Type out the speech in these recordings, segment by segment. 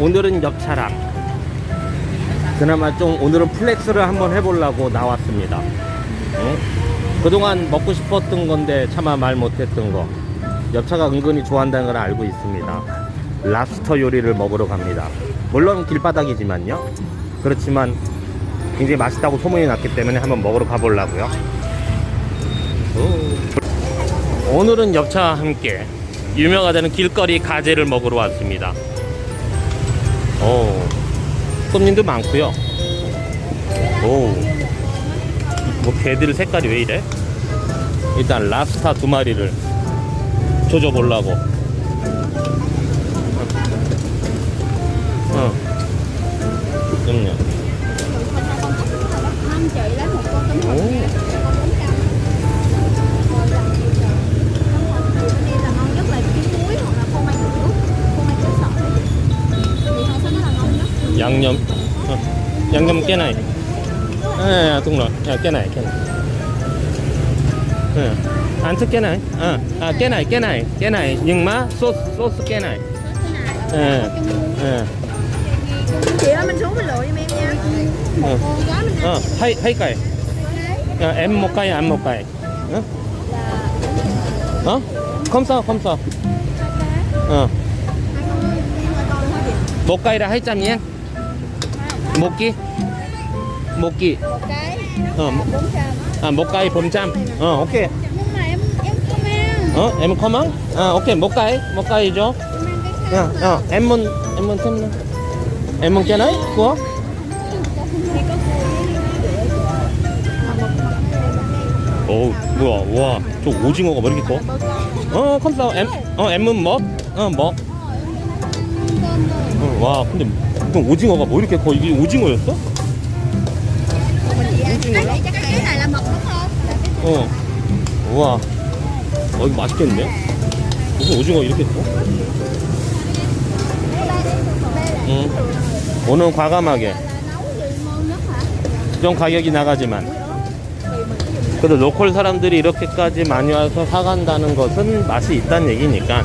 오늘은 옆차랑 그나마 좀 오늘은 플렉스를 한번 해보려고 나왔습니다. 응? 그동안 먹고 싶었던 건데 차마 말 못했던 거 옆차가 은근히 좋아한다는 걸 알고 있습니다. 랍스터 요리를 먹으러 갑니다. 물론 길바닥이지만요. 그렇지만 굉장히 맛있다고 소문이 났기 때문에 한번 먹으러 가보려고요. 오. 오늘은 옆차와 함께 유명하다는 길거리 가재를 먹으러 왔습니다. 오, 손님도 많고요. 오, 뭐 개들 색깔이 왜 이래? 일단 랍스타 두 마리를 조져 보려고. 어. 그럼요. Anh 양념 어, 양념 깨나이 아 đúng rồi à, 깨나이 깨나이 응. 안트 깨나이 아, 아 깨나이 깨나이 깨나이 nhưng mà 소스 소스 깨나이 thế này 예. trứng muối 예. chị ơi mình xuống mình lựa giùm em nha một 어. con gói mình 어, ăn 하이 하이까이 야, em một cây ăn một cây 어? là 어? 검사 검사 어 hai con ơi con hết gì một cây là 200yen một ký ký một cái 어, 뭐- 아, một cây 400 어, 오케이 nhưng mà em em không ăn 어, em không ăn à, ok một cây một cây cho em ăn cái 야, 야, em muốn em muốn thêm nữa. em muốn cái này của thì có 오, 뭐야, 와, 저 오징어가 왜 이렇게 커? 어, 컴싸, em, 어, M은 뭐? 어, 뭐? 어, 와, 근데 그 오징어가 뭐 이렇게 커? 이게 오징어였어? không 어, 우와, 어, 이거 맛있겠는데? 무슨 오징어 이렇게 커? 응. 오늘 과감하게 좀 가격이 나가지만 그래도 로컬 사람들이 이렇게까지 많이 와서 사간다는 것은 맛이 있다는 얘기니까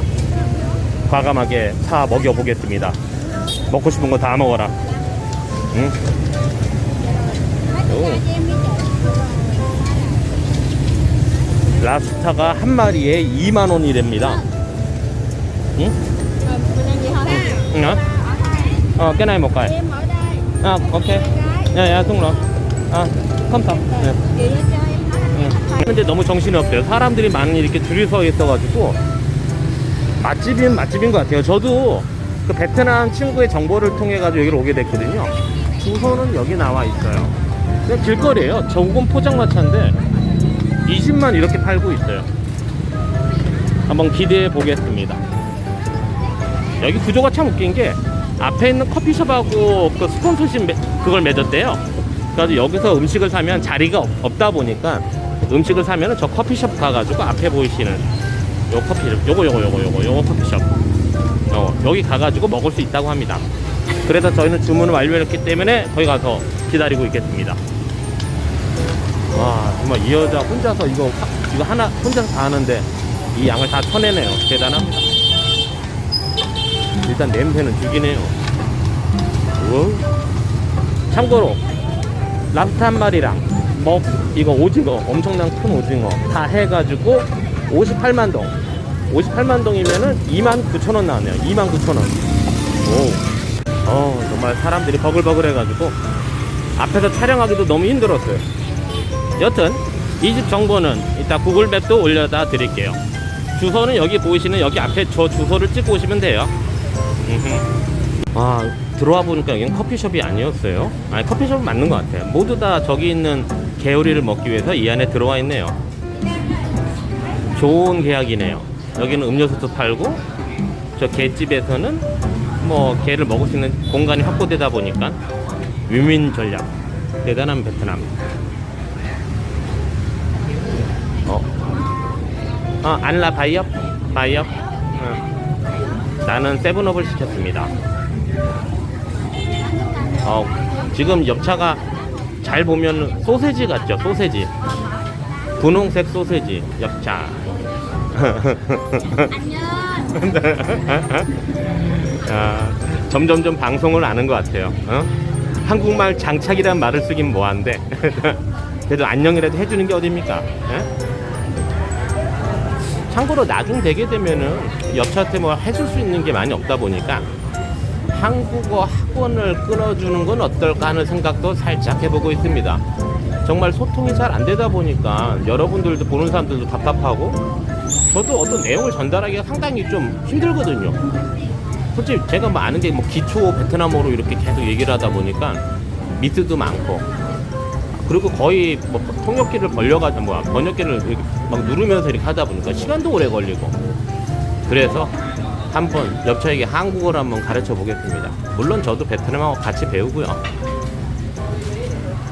과감하게 사 먹여보겠습니다. 먹고 싶은 거 다 먹어라. 응? 오. 랍스타가 한 마리에 2만 원이랍니다. 응? 응? 어? 어, 깨나이 đây 아, 오케이. 야, 야, 통로. 아, 컴퓨터. 네. 근데 너무 정신이 없대요. 사람들이 많이 이렇게 줄이 서 있어가지고 맛집인 맛집인 것 같아요. 저도 그 베트남 친구의 정보를 통해 가지고 여기로 오게 됐거든요. 주소는 여기 나와 있어요. 그냥 길거리예요. 저건 포장마차인데 20만 이렇게 팔고 있어요. 한번 기대해 보겠습니다. 여기 구조가 참 웃긴 게 앞에 있는 커피숍하고 그 스폰서십 매- 그걸 맺었대요. 그래서 여기서 음식을 사면 자리가 없, 없다 보니까 음식을 사면은 저 커피숍 가가지고 앞에 보이시는 요 커피숍, 요거 요거 요거 요거 요거 커피숍, 요 여기 가가지고 먹을 수 있다고 합니다. 그래서 저희는 주문을 완료했기 때문에 거기 가서 기다리고 있겠습니다. 와 정말 이 여자 혼자서 이거 하- 이거 하나 혼자서 다 하는데 이 양을 다 쳐내네요. 대단합니다. 일단 냄새는 죽이네요. 우와. 참고로 랍스타 한 마리랑 먹 이거 오징어 엄청난 큰 오징어 다 해가지고 58만 동 58만 동이면은 2만 9천 원 나왔네요. 2만 9천 원. 오. 어 정말 사람들이 버글버글 해가지고 앞에서 촬영하기도 너무 힘들었어요. 여튼 이 집 정보는 이따 구글맵도 올려다 드릴게요. 주소는 여기 보이시는 여기 앞에 저 주소를 찍고 오시면 돼요. 아 들어와 보니까 여기는 커피숍이 아니었어요. 아니 커피숍은 맞는 것 같아요. 모두 다 저기 있는 개요리를 먹기 위해서 이 안에 들어와 있네요. 좋은 계약이네요 여기는 음료수도 팔고 저 개집에서는 뭐 개를 먹을 수 있는 공간이 확보되다 보니까 위민 전략 대단한 베트남 어. 어 안라 바이업 바이업 어. 나는 세븐업을 시켰습니다 어, 지금 옆차가 잘 보면 소세지 같죠? 소세지. 분홍색 소세지 옆차. Ơi 아, 점점점 방송을 아는 것 같아요. 어? 한국말 장착이란 말을 쓰긴 뭐한데 그래도 안녕이라도 해주는 게 어딥니까? 예? 참고로 나중 되게 되면은 옆차한테 뭐 해줄 수 있는 게 많이 없다 보니까 한국어 학원을 끊어주는 건 어떨까 하는 생각도 살짝 해보고 있습니다. 정말 소통이 잘 안 되다 보니까 여러분들도 보는 사람들도 답답하고 저도 어떤 내용을 전달하기가 상당히 좀 힘들거든요. 솔직히 제가 뭐 아는 게 뭐 기초 베트남어로 이렇게 계속 얘기를 하다 보니까 미스도 많고 그리고 거의 뭐 통역기를 벌려가지고 뭐 번역기를 막 누르면서 이렇게 하다 보니까 시간도 오래 걸리고 그래서 한번 옆차에게 한국어를 한번 가르쳐 보겠습니다. 물론 저도 베트남어 같이 배우고요.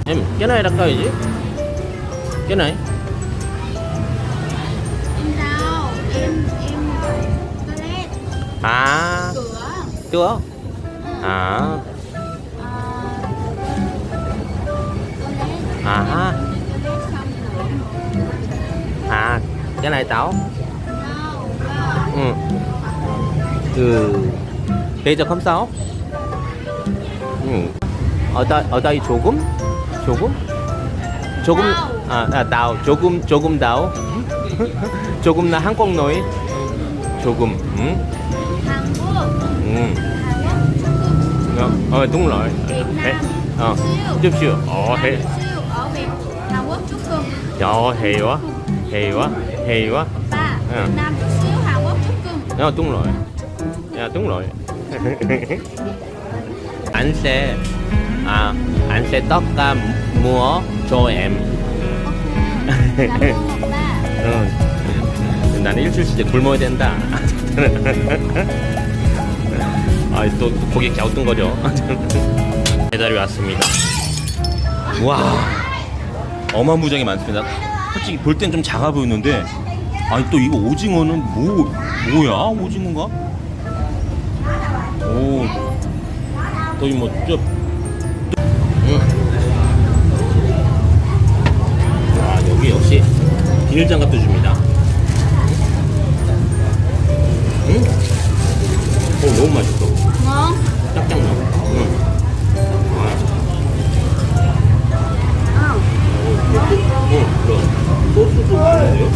em cái này gì cái à cửa. chưa à Ờ, toilet. à ha Toilet xong rồi. à cái này táo Đâu? Giờ không sao ừ ở đây ở đây 조금 조금 조금 à, à tàu 조금 조금 tàu 조금 Hàn Quốc nói 조금 ừ Hàn Quốc. ừ Hàn Quốc. ờ đúng rồi Việt Thế- Nam. ờ Siêu. chút xíu ờ thế Siêu ở Việt Hàn Quốc chút cưng. trời ơi hay quá hay quá hay quá Ba. Ờ. Việt Nam chút xíu Hàn Quốc chút cưng. Ờ, đúng rồi. Dạ, đúng rồi. anh sẽ à anh sẽ tất cả mua cho em. Ok. Cảm ơn một ba. 응. 나는 일주일째 굶어야 된다. 아, 또, 또 고개 갸우뚱거려. 배달이 왔습니다. 와, 어마무장이 많습니다. 솔직히 볼 땐 좀 작아 보이는데, 아니 또 이거 오징어는 뭐, 뭐야? 오징어가? 오, 또 이 뭐, 저, 응. 와, 여기 역시 비닐장갑도 줍니다. 응? 오, 너무 맛있어. Ngon. 짝짝 나. 응. 아. 응, 그럼. 소스도 많은데요?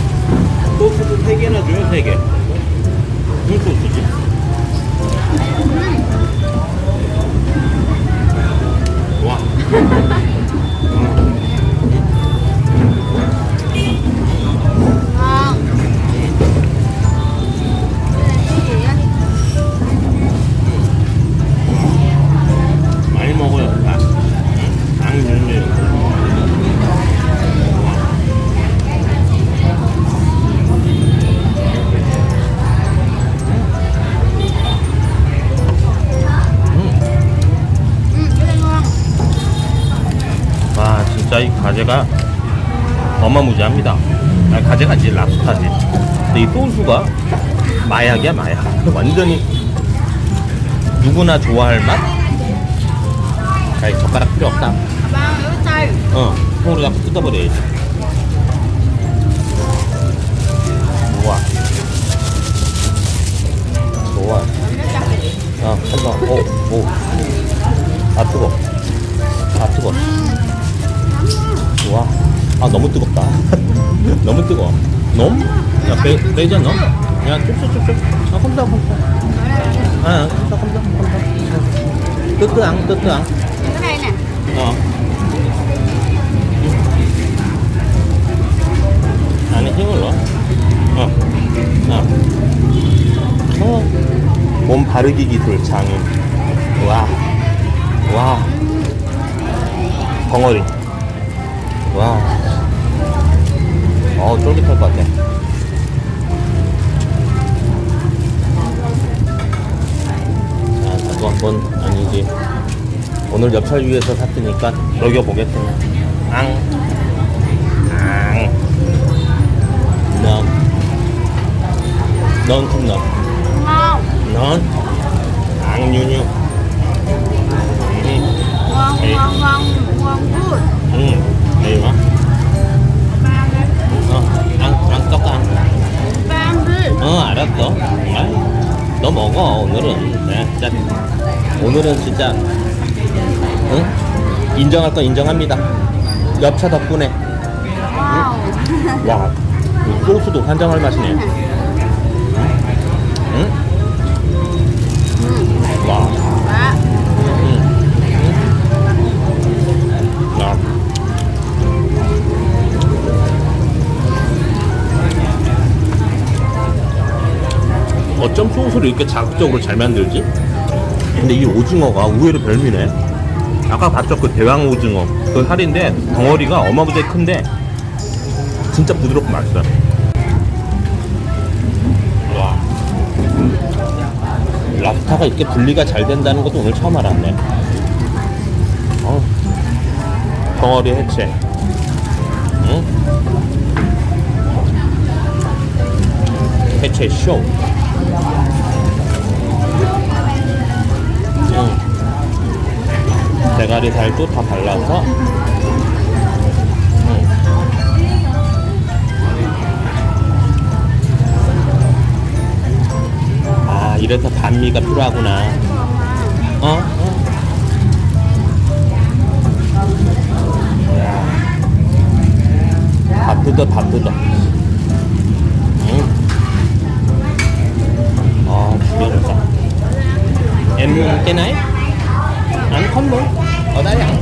소스도 3개나 줘요, 3개. 가재가 어마무지합니다. 아, 가재가 아니지 랍스타지. 근데 이 소스가 마약이야 마약. 완전히 누구나 좋아할 맛. 자, 이 젓가락 필요 없다. 어, 통으로 잡고 뜯어버려야지. 우와. 좋아. 어, 한번, 오, 오. 너무 뜨겁다. 너무 뜨거워. 넘? 야, 빼, 빼자, 넘? 야, 쭉쭉쭉쭉. 아, 컴다, 컴다. 아, 컴다, 컴다, 컴다. 뜨뜨앙, 뜨뜨앙. 어. 안에 힘을 넣어. 어. 어. 어. 몸 바르기 기술 장인. 와. 와. 벙어리. 와. 어, 쫄깃할 것 같아. 자, 나도 한번, 아니지. 오늘 옆철 위에서 샀으니까 녹여보겠습니다. 앙. 앙. 넌. 넌 콩넌. 넌. 앙 뉴뉴. 음, Ngon, Ê. ngon, ngon, ngon good. 음. đây quá. Ba 떡 앙. Ba đi. 어, 알았어. 아이, 너 먹어, 오늘은. 네, 자. 오늘은 진짜 응? 인정할 건 인정합니다. 엽차 덕분에 Wow. 와, 이 소스도 환장할 맛이네. 응? 와, 어쩜 소스를 이렇게 자극적으로 잘 만들지? 근데 이 오징어가 의외로 별미네. 아까 봤죠? 그 대왕 오징어. 그 살인데 덩어리가 어마무지하게 큰데 진짜 부드럽고 맛있어요. 와. 랍스타가 이렇게 분리가 잘 된다는 것도 오늘 처음 알았네. 어. 덩어리 해체. 응? 해체 쇼. 대가리 살도 다 발라서. 응. 아, 이래서 반미가 필요하구나. 어? 어? 밥 뜯어, 밥 뜯어. 응. 아, 죽여줬다. Em cái này Anh Ở đây ăn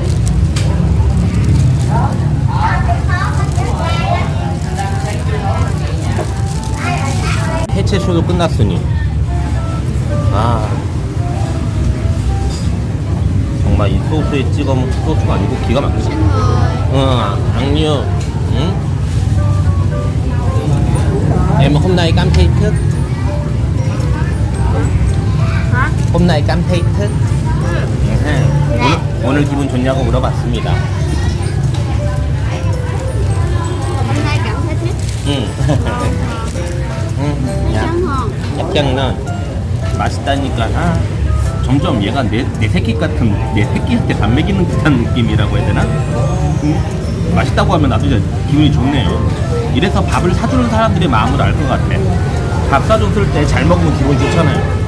해체 쇼도 끝났으니 아 정말 이 소스에 찍어 먹 소스가 아니고 기가 막히지 응 악류 응 Em hôm nay cảm thấy thích Hả? hôm nay cảm thấy thích 오늘, 오늘 기분 좋냐고 물어봤습니다 cảm thấy thích. 응 응, 야. Hồn. 맛있다니까 아, 점점 얘가 내, 내 새끼 같은 내 새끼한테 밥 먹이는 듯한 느낌이라고 해야 되나? 음, 맛있다고 하면 나도 이제 기분이 좋네요 이래서 밥을 사주는 사람들의 마음을 알 것 같아 밥 사줬을 때 잘 먹으면 기분이 좋잖아요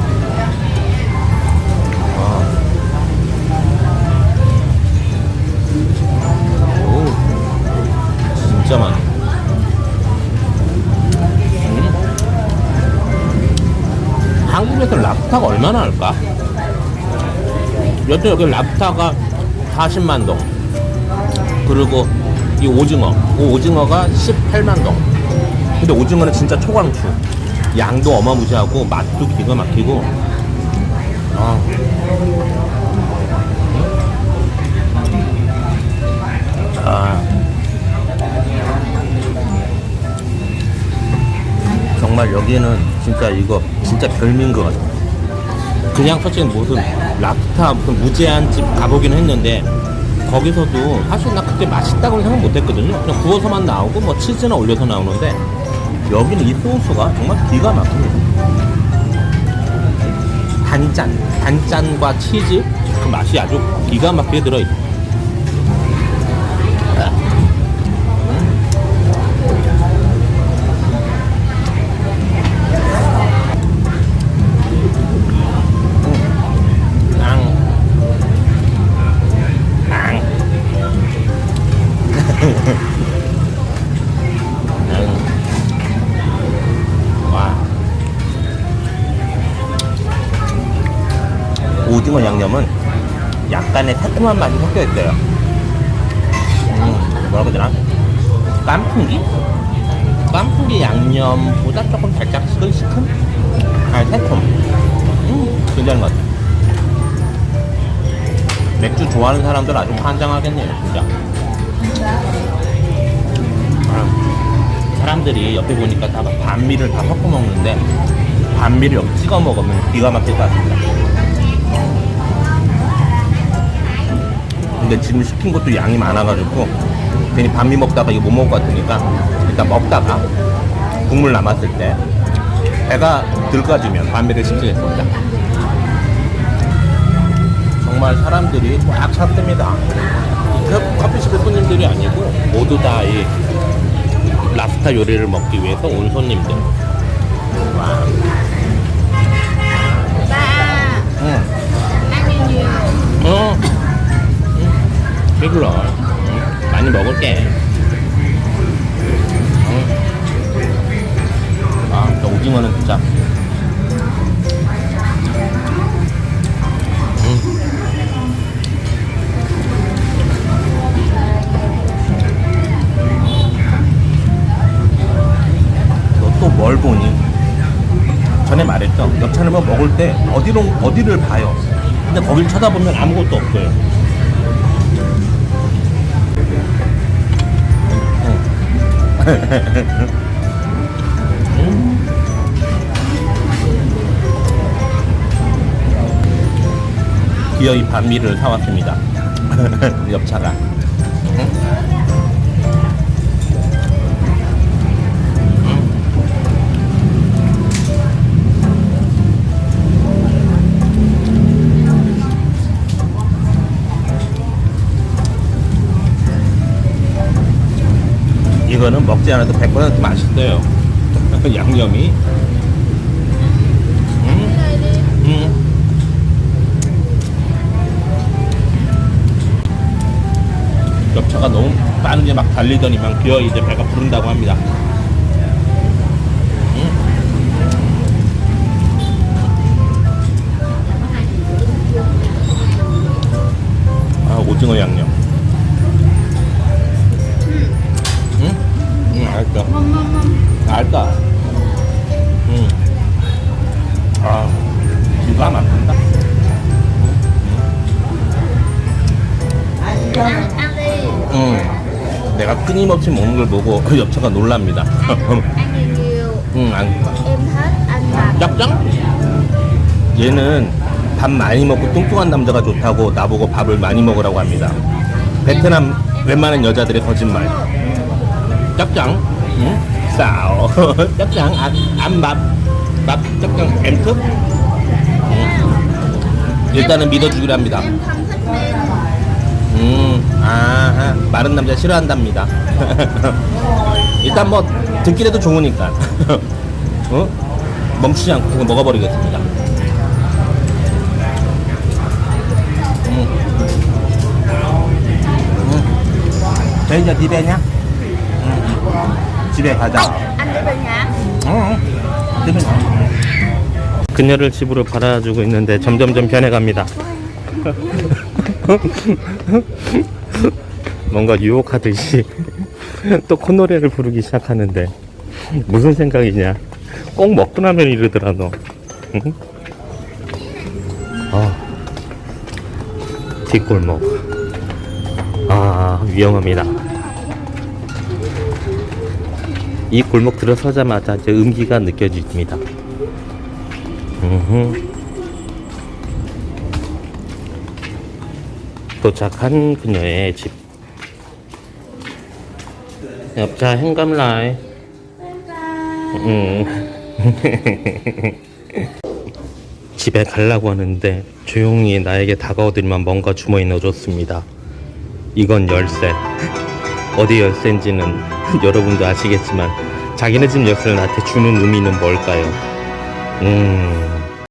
랍스타가 얼마나 할까? 여튼 여기 랍스타가 40만 동. 그리고 이 오징어. 이 오징어가 18만 동. 근데 오징어는 진짜 초광추. 양도 어마무시하고 맛도 기가 막히고. 아. 아. 정말 여기는 진짜 이거 진짜 별미인 것 같아. 그냥 솔직히 무슨 랍스타 무슨 무제한 집 가보긴 했는데 거기서도 사실 나 그때 맛있다고는 생각 못했거든요. 그냥 구워서만 나오고 뭐 치즈나 올려서 나오는데 여기는 이 소스가 정말 기가 막힙니다. 단짠, 단짠과 치즈 그 맛이 아주 기가 막히게 들어있어. 아. 오징어 양념은 약간의 새콤한 맛이 섞여 있어요. 음, 뭐라고 해야 되나? 깐풍기? 깐풍기 양념보다 조금 살짝 시큰시큰? 아, 새콤. 음, 괜찮은 것 같아. 맥주 좋아하는 사람들 아주 환장하겠네요, 진짜. 아, 사람들이 옆에 보니까 다 반미를 다 섞어 먹는데 반미를 여기 찍어 먹으면 기가 막힐 것 같습니다. 근데 지금 시킨 것도 양이 많아가지고 괜히 반미 먹다가 이거 못 먹을 것 같으니까 일단 먹다가 국물 남았을 때 배가 들까지면 반미를 시키겠습니다. 정말 사람들이 꽉 찼습니다. 그 커피숍의 손님들이 아니고 모두 다 이 랍스타 요리를 먹기 위해서 온 손님들. 와. 배불러. 응? 많이 먹을게. 응. 아, 저 오징어는 진짜. 뭘 보니? 전에 말했죠. 옆차는 뭐 먹을 때 어디로 어디를 봐요. 근데 거길 쳐다보면 아무것도 없어요. 기어이 반미를 사왔습니다. 옆차가. 이거는 먹지 않아도 100% 맛있어요. 양념이. 음, 음. 옆차가 너무 빠르게 막 달리더니만 기어 이제 배가 부른다고 합니다. 음. 아 오징어 양 끊임없이 먹는 걸 보고 옆차가 놀랍니다. 응, 안, em hết anh làm 짭짱? 얘는 밥 많이 먹고 뚱뚱한 남자가 좋다고 나보고 밥을 많이 먹으라고 합니다. 베트남 웬만한 여자들의 거짓말. 짭짱? 응? 싸워. 짭짱, 안, 안 밥. 밥, 짭짱, 엠트? 응. 일단은 믿어주기로 합니다. em không thích men 음, 아, 마른 남자 싫어한답니다. 일단 뭐 듣기라도 좋으니까. 어? 멈추지 않고 그냥 먹어버리겠습니다. 음. 음. 저희 이제 집에냐? 음. 집에 가자. anh đi về nhà 응. 집에 가. 그녀를 집으로 받아주고 있는데 점점점 변해갑니다. 뭔가 유혹하듯이 또 콧노래를 부르기 시작하는데 무슨 생각이냐? 꼭 먹고 나면 이러더라 너. 응? 아, 뒷골목. 아 위험합니다. 이 골목 들어서자마자 이제 음기가 느껴집니다. 도착한 그녀의 집. 옆차 행감라이. 음. 집에 가려고 하는데 조용히 나에게 다가오더니만 뭔가 주머니에 넣어줬습니다. 이건 열쇠. 어디 열쇠인지는 여러분도 아시겠지만 자기네 집 열쇠를 나한테 주는 의미는 뭘까요? 음.